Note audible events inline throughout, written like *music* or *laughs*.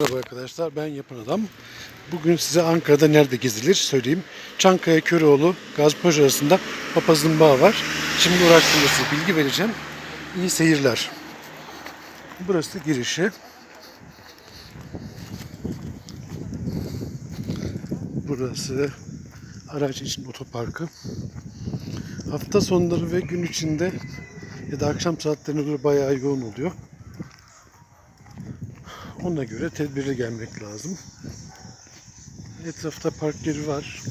Merhaba arkadaşlar ben Yapın Adam. Bugün size Ankara'da nerede gezilir söyleyeyim. Çankaya Köroğlu Gazipaşa arasında Papazın Bağı var. Şimdi hakkında size bilgi vereceğim. İyi seyirler. Burası girişi. Burası araç için otoparkı. Hafta sonları ve gün içinde ya da akşam saatlerine göre bayağı yoğun oluyor. Ona göre tedbirli gelmek lazım. Etrafta park yeri var.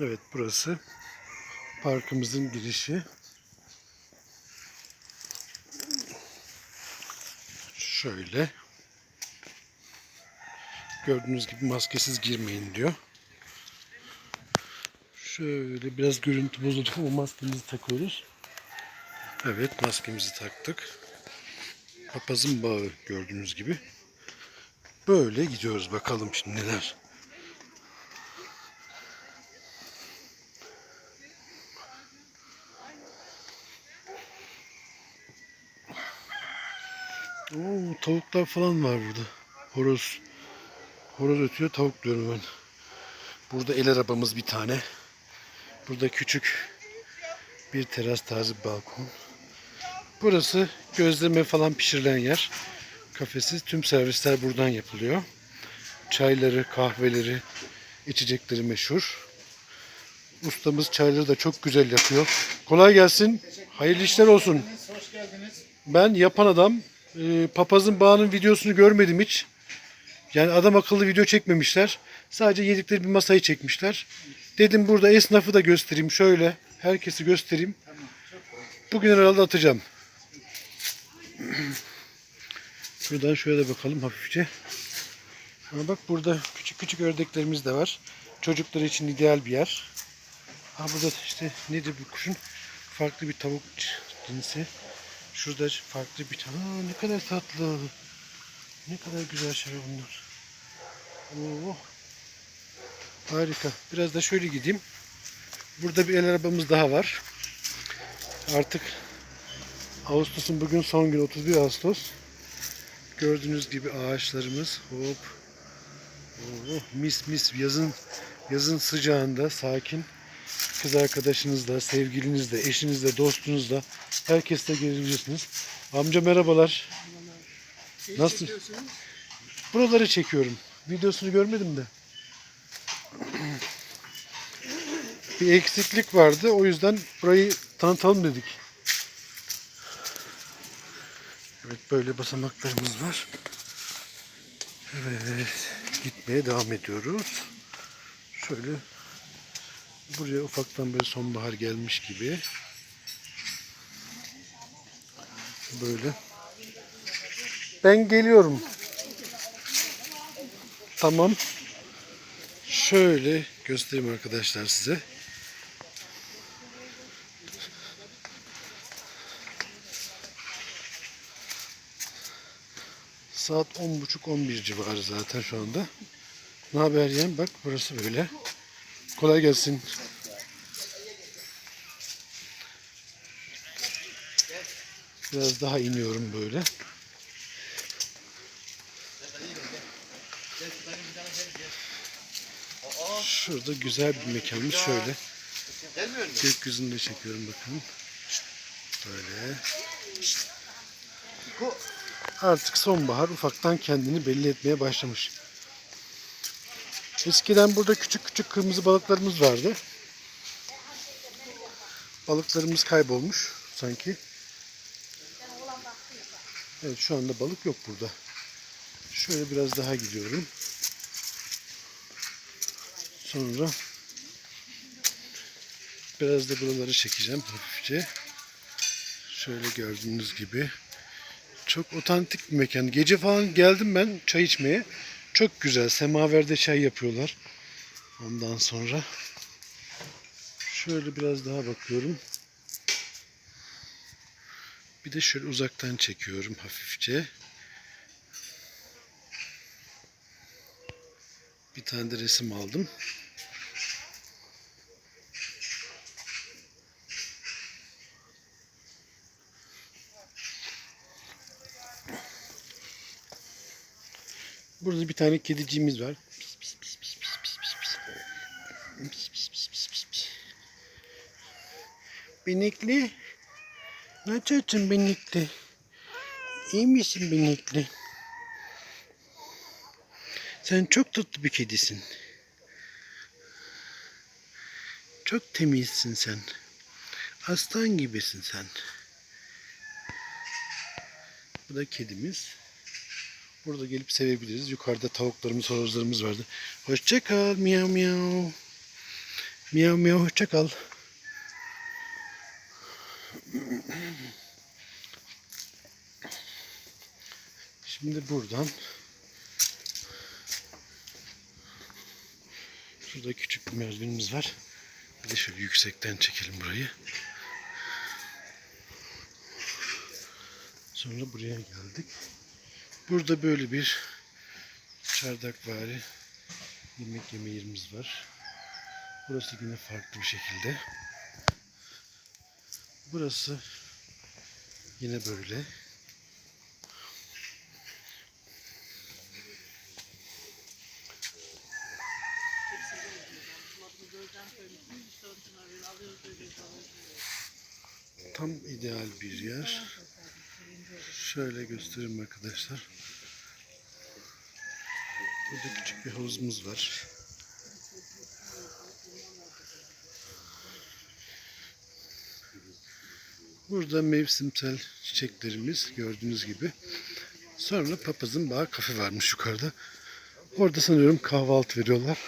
Evet burası parkımızın girişi. Şöyle. Gördüğünüz gibi maskesiz girmeyin diyor. Şöyle biraz görüntü bozuldu *laughs* ama maskemizi takıyoruz. Evet maskemizi taktık. Papazın bağı gördüğünüz gibi. Böyle gidiyoruz bakalım şimdi neler. Oo, tavuklar falan var burada. Horoz. Horoz ötüyor tavuk diyorum ben. Burada el arabamız bir tane. Burada küçük bir teras tarzı balkon. Burası gözleme falan pişirilen yer. Kafesiz tüm servisler buradan yapılıyor. Çayları, kahveleri, içecekleri meşhur. Ustamız çayları da çok güzel yapıyor. Kolay gelsin. Hayırlı işler olsun. Ben yapan adam. Ee, Papazın bağının videosunu görmedim hiç. Yani adam akıllı video çekmemişler. Sadece yedikleri bir masayı çekmişler. Dedim burada esnafı da göstereyim şöyle. Herkesi göstereyim. Bugün herhalde atacağım. *clears throat* Şuradan şöyle bakalım hafifçe. Ama bak burada küçük küçük ördeklerimiz de var. Çocuklar için ideal bir yer. Ha burada işte nedir bu kuşun? Farklı bir tavuk cinsi. Şurada farklı bir tane. Aa, ne kadar tatlı. Ne kadar güzel şeyler bunlar. Oo. Harika. Biraz da şöyle gideyim. Burada bir el arabamız daha var. Artık Ağustos'un bugün son günü 31 Ağustos. Gördüğünüz gibi ağaçlarımız hop. Oo, mis mis yazın yazın sıcağında sakin kız arkadaşınızla, sevgilinizle, eşinizle, dostunuzla herkesle gelebilirsiniz. Amca merhabalar. Nasıl? Buraları çekiyorum. Videosunu görmedim de. Bir eksiklik vardı. O yüzden burayı tanıtalım dedik. Evet böyle basamaklarımız var. Evet. Gitmeye devam ediyoruz. Şöyle buraya ufaktan böyle sonbahar gelmiş gibi. Böyle. Ben geliyorum. Tamam. Şöyle göstereyim arkadaşlar size. Saat 10.30-11 civarı zaten şu anda. Ne haber yeğen? Bak burası böyle. Kolay gelsin. Biraz daha iniyorum böyle. Şurada güzel bir mekanımız şöyle. Gökyüzünü de çekiyorum bakın. Böyle. Artık sonbahar ufaktan kendini belli etmeye başlamış. Eskiden burada küçük küçük kırmızı balıklarımız vardı. Balıklarımız kaybolmuş sanki. Evet şu anda balık yok burada. Şöyle biraz daha gidiyorum. Sonra biraz da buraları çekeceğim hafifçe. Şöyle gördüğünüz gibi. Çok otantik bir mekan. Gece falan geldim ben çay içmeye. Çok güzel. Semaverde çay yapıyorlar. Ondan sonra şöyle biraz daha bakıyorum. Bir de şöyle uzaktan çekiyorum hafifçe. Bir tane de resim aldım. Burada bir tane kediciğimiz var. Benekli. Nasılsın Benekli? İyi misin Benekli? Sen çok tatlı bir kedisin. Çok temizsin sen. Aslan gibisin sen. Bu da kedimiz. Burada gelip sevebiliriz. Yukarıda tavuklarımız, horozlarımız vardı. Hoşça kal miyav miyav. Miyav miyav hoşça kal. Şimdi buradan Şurada küçük bir merdivenimiz var. Bir de şöyle yüksekten çekelim burayı. Sonra buraya geldik. Burada böyle bir çardakvari yemek yeme yerimiz var. Burası yine farklı bir şekilde. Burası yine böyle. Tam ideal bir yer. Şöyle göstereyim arkadaşlar. Burada küçük bir havuzumuz var. Burada mevsimsel çiçeklerimiz gördüğünüz gibi. Sonra papazın bağ kafe varmış yukarıda. Orada sanıyorum kahvaltı veriyorlar.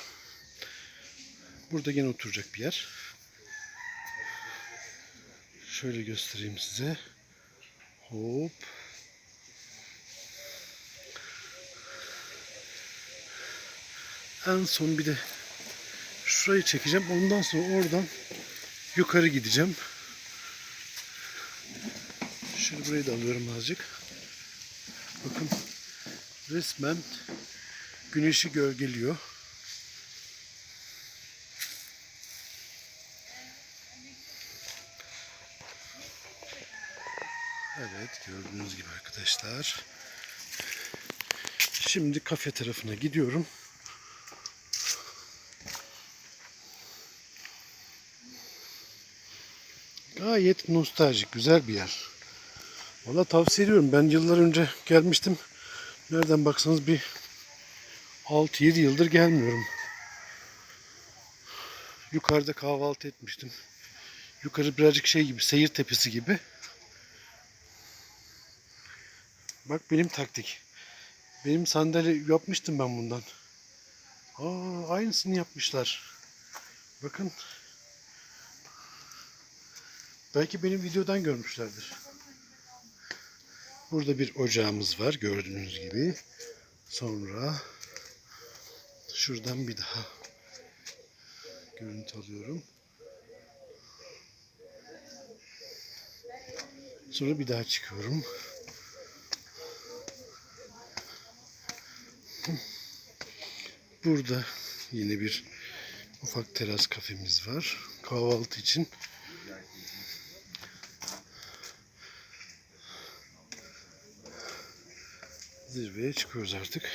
Burada gene oturacak bir yer. Şöyle göstereyim size. Hop. En son bir de şurayı çekeceğim. Ondan sonra oradan yukarı gideceğim. Şöyle burayı da alıyorum azıcık. Bakın resmen güneşi gölgeliyor. Evet gördüğünüz gibi arkadaşlar. Şimdi kafe tarafına gidiyorum. Gayet nostaljik, güzel bir yer. Valla tavsiye ediyorum. Ben yıllar önce gelmiştim. Nereden baksanız bir 6-7 yıldır gelmiyorum. Yukarıda kahvaltı etmiştim. Yukarı birazcık şey gibi, seyir tepesi gibi. Bak benim taktik. Benim sandalye yapmıştım ben bundan. Aa, aynısını yapmışlar. Bakın. Belki benim videodan görmüşlerdir. Burada bir ocağımız var gördüğünüz gibi. Sonra şuradan bir daha görüntü alıyorum. Sonra bir daha çıkıyorum. Burada yine bir ufak teras kafemiz var. Kahvaltı için. Zirveye çıkıyoruz artık.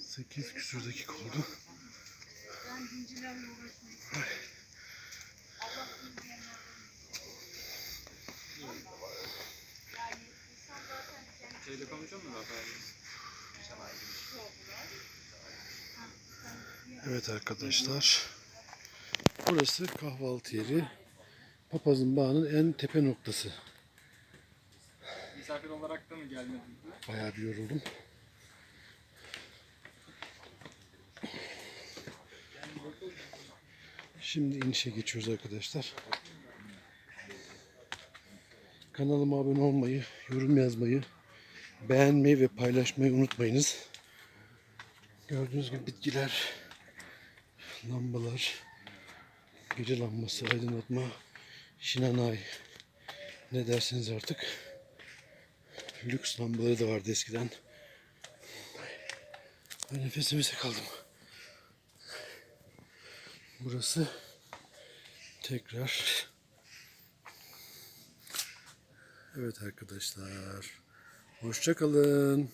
8 küsur dakika oldu. Evet arkadaşlar. Burası kahvaltı yeri. Papazın Bağı'nın en tepe noktası. Misafir olarak da mı gelmedin? Bayağı bir yoruldum. Şimdi inişe geçiyoruz arkadaşlar. Kanalıma abone olmayı, yorum yazmayı, beğenmeyi ve paylaşmayı unutmayınız. Gördüğünüz gibi bitkiler, lambalar, gece lambası, aydınlatma, şinanay ne dersiniz artık. Lüks lambaları da vardı eskiden. Ben nefes nefese kaldım. Burası tekrar Evet arkadaşlar. Hoşça kalın.